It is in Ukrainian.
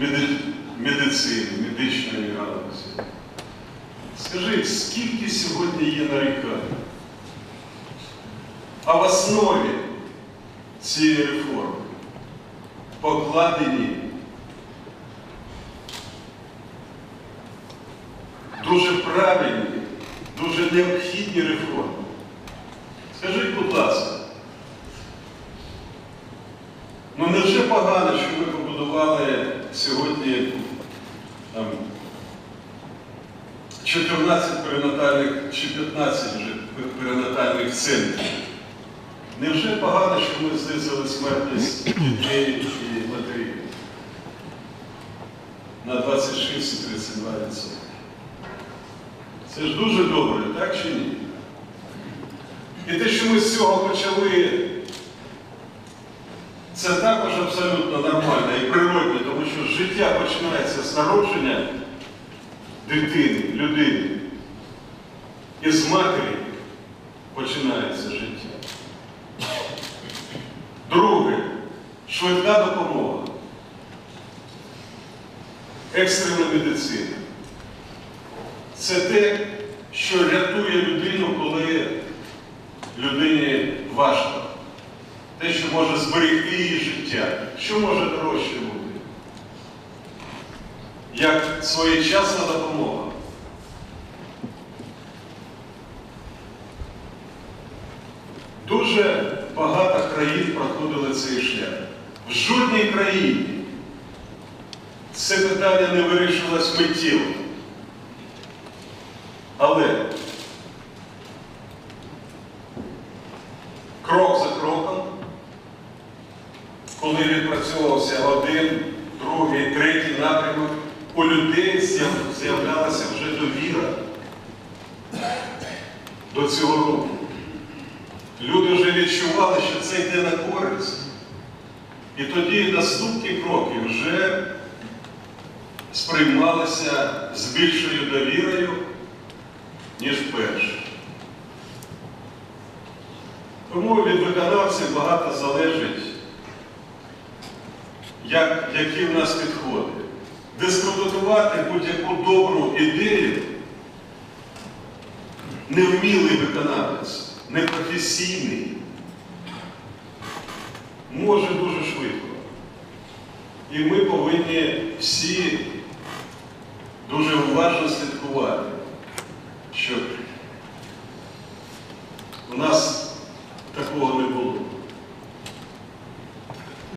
меди- медицини, медичної галузі. Скажіть, скільки сьогодні є нарікань? А в основі цієї реформи покладені дуже правильні, дуже необхідні реформи. Скажіть, будь ласка, ну невже погано, що ви побудували сьогодні там, 14 перинатальних чи 15 вже перинатальних центрів? Невже погано, що ми знизили смертність дітей і матерів на 26-32%? Це ж дуже добре, так чи ні? І те, що ми з цього почали, це також абсолютно нормально і природне, тому що життя починається з народження дитини, людини. І з матері починається життя. Друге, швидка допомога. Екстрена медицина. Це те, що рятує людину, коли людині важко. Те, що може зберегти її життя. Що може дорожче бути? Як своєчасна допомога. Дуже багато країн проходили цей шлях. В жодній країні це питання не вирішилось миттєво. Але крок за кроком, коли відпрацьовувався один, другий, третій напрямок, у людей з'являлася вже довіра до цього руху. Люди вже відчували, що це йде на користь. І тоді наступні кроки вже сприймалися з більшою довірою, ніж перше. Тому від виконавців багато залежить, як, які в нас підходи дискредитувати будь-яку добру ідею, невмілий виконавець, непрофесійний, може дуже швидко. І ми повинні всі дуже уважно слідкувати, щоб у нас такого не